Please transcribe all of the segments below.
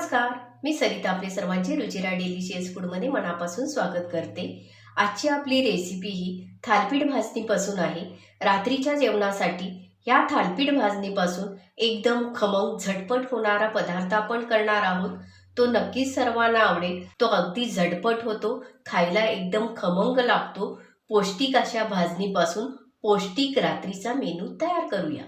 नमस्कार. मी सरिता आपले सर्वांचे रुचिरा डेलिशियस फूडमध्ये मनापासून स्वागत करते. आजची आपली रेसिपी ही थालपीठ भाजणीपासून आहे. रात्रीच्या जेवणासाठी या थालपीठ भाजणीपासून एकदम खमंग झटपट होणारा पदार्थ आपण करणार आहोत. तो नक्कीच सर्वांना आवडेल. तो अगदी झटपट होतो खायला एकदम खमंग लागतो. पौष्टिक अशा भाजणीपासून पौष्टिक रात्रीचा मेनू तयार करूया.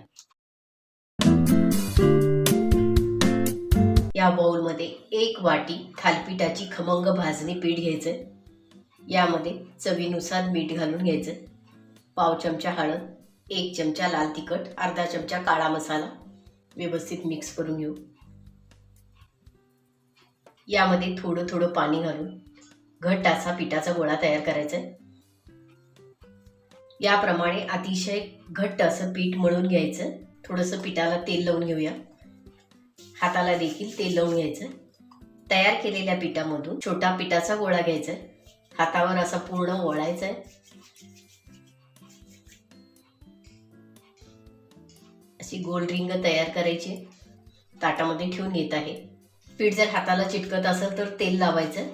या बाउलमध्ये एक वाटी थालपीठाची खमंग भाजणी पीठ घ्यायचं. यामध्ये चवीनुसार मीठ घालून घ्यायचं. पाव चमचा हळद एक चमचा लाल तिखट अर्धा चमचा काळा मसाला व्यवस्थित मिक्स करून घेऊ. यामध्ये थोडं थोडं पाणी घालून घट असा पिठाचा गोळा तयार करायचा याप्रमाणे अतिशय घट्ट असं पीठ मळून घ्यायचं. थोडंसं पिठाला तेल लावून घेऊया. हाताला देखील तेल लावून घ्यायचं. तयार केलेल्या पिठामधून छोटा पिठाचा गोळा घ्यायचा. हातावर असा पूर्ण ओळायचा अशी गोल रिंग तयार करायची. ताटामध्ये ठेवून घेत आहे. पीठ जर हाताला चिटकत असेल तर तेल लावायचं.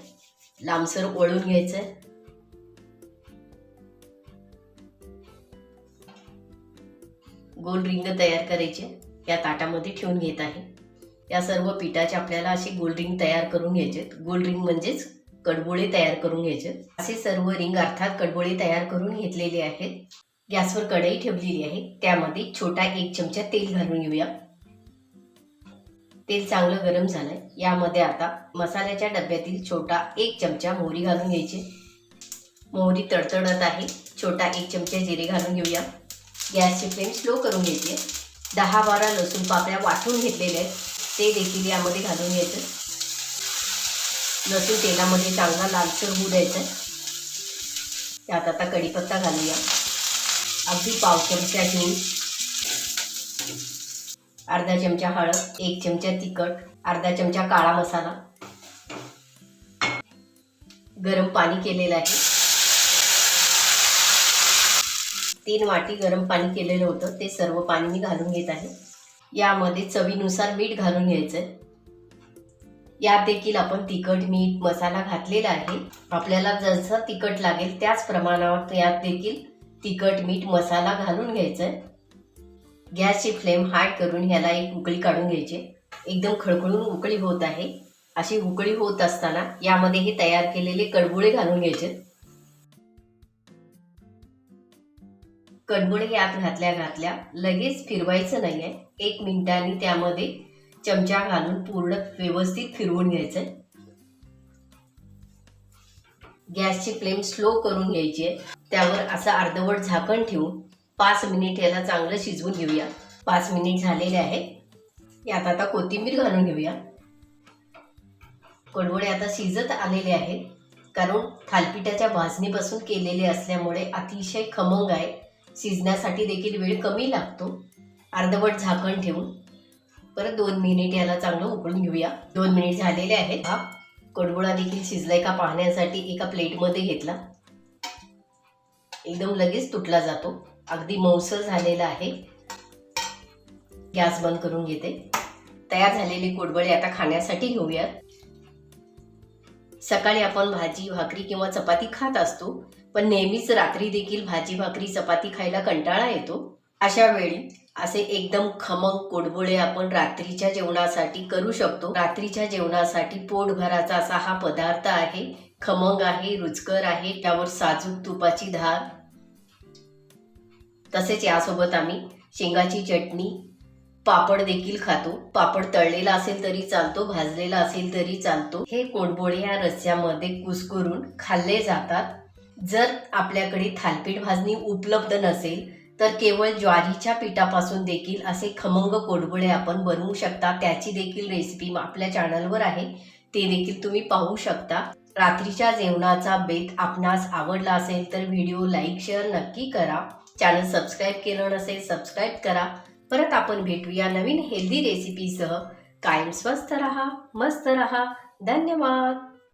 लांबसर ओळून घ्यायचं. गोल रिंग तयार करायचे. या ताटामध्ये ठेवून घेत आहे. या सर्व पिठाचे आपल्याला असे गोल रिंग तयार करून घ्यायचे. गोल रिंग म्हणजेच कडबोळे तयार करून घ्यायचे. असे सर्व रिंग अर्थात कडबोळे तयार करून घेतलेले आहेत. गॅसवर कढई ठेवलेली आहे. त्यामध्ये छोटा एक चमचा तेल घालून घेऊया. तेल चांगलं गरम झालंय. यामध्ये आता मसाल्याच्या डब्यातील छोटा एक चमचा मोहरी घालून घ्यायची. मोहरी तडतडत आहे. छोटा एक चमचा जिरे घालून घेऊया. गॅसची फ्लेम स्लो करून घ्यायची दहा बारा लसूण पाकळ्या वाटून घेतलेल्या आहेत. ते देखील यामध्ये घालून घ्यायचं. लसूण तेलामध्ये चांगला लालसर होऊ द्यायचं. त्यात आता कढीपत्ता घालूया. अगदी पाव चमचा हिंग अर्धा चमचा हळद एक चमचा तिखट अर्धा चमचा काळा मसाला. गरम पाणी केलेलं आहे. तीन वाटी गरम पाणी केलेलं होतं. ते सर्व पाणी मी घालून घेत आहे. यामध्ये चवीनुसार मीठ घालून घ्यायचं यात देखील आपण तिखट मीठ मसाला घातलेला आहे. आपल्याला जसं तिखट लागेल त्याच प्रमाणावर यात देखील तिखट मीठ मसाला घालून घ्यायचं गॅसची फ्लेम हाय करून ह्याला एक उकळी काढून घ्यायची. एकदम खळखळून उकळी होत आहे. अशी उकळी होत असताना यामध्ये हे तयार केलेले कडबुळे घालून घ्यायचे. कडबुडे यात घातल्या घातल्या लगेच फिरवायचं नाही आहे एक मिनिटांनी त्यामध्ये चमचा घालून पूर्ण व्यवस्थित फिरवून घ्यायचं. गॅसची फ्लेम स्लो करून घ्यायची आहे. त्यावर असं अर्धवट झाकण ठेवून पाच मिनिट याला चांगलं शिजवून घेऊया. पाच मिनिट झालेले आहेत. यात आता कोथिंबीर घालून घेऊया. कडवळे आता शिजत आलेले आहेत. कारण थालपिठाच्या भाजणीपासून केलेले असल्यामुळे अतिशय खमंग आहे. शिजण्यासाठी देखील वेळ कमी लागतो. अर्धवट झाकण ठेवून. परत दोन मिनिट याला चांगलं उकळून घेऊया. दोन मिनिट झालेले आहेत. हा कडबोळा देखील शिजलाय का पाहण्यासाठी एका प्लेटमध्ये घेतला. एकदम लगेच तुटला जातो. अगदी मौसर झालेला आहे. गॅस बंद करून घेते. तयार झालेले कोडबळे आता खाण्यासाठी घेऊयात. सकाळी आपण भाजी भाकरी किंवा चपाती खात असतो. पण नेहमीच रात्री देखील भाजी भाकरी चपाती खायला कंटाळा येतो. अशा वेळी असे एकदम खमंग कोडबोळे आपण रात्रीच्या जेवणासाठी करू शकतो. रात्रीच्या जेवणासाठी पोटभराचा असा हा पदार्थ आहे. खमंग आहे रुचकर आहे त्यावर साजूक तुपाची धार. तसेच यासोबत आम्ही शेंगाची चटणी पापड देखील खातो. पापड तळलेला असेल तरी चालतो भाजलेला असेल तरी चालतो. हे कोडबोळे या रस्स्यामध्ये कुसकरून खाल्ले जातात. जर आपल्याकडे थालपीठ भाजणी उपलब्ध नसेल तर केवळ ज्वारीच्या पिठापासून देखील असे खमंग कोडबुळे आपण बनवू शकता. त्याची देखील रेसिपी आपल्या चॅनलवर आहे. ते देखील तुम्ही पाहू शकता. रात्रीच्या जेवणाचा बेत आपणास आवडला असेल तर व्हिडिओ लाईक शेअर नक्की करा. चॅनल सबस्क्राईब केलं नसेल सबस्क्राईब करा. परत आपण भेटूया नवीन हेल्दी रेसिपीसह कायम स्वस्थ रहा मस्त रहा. धन्यवाद.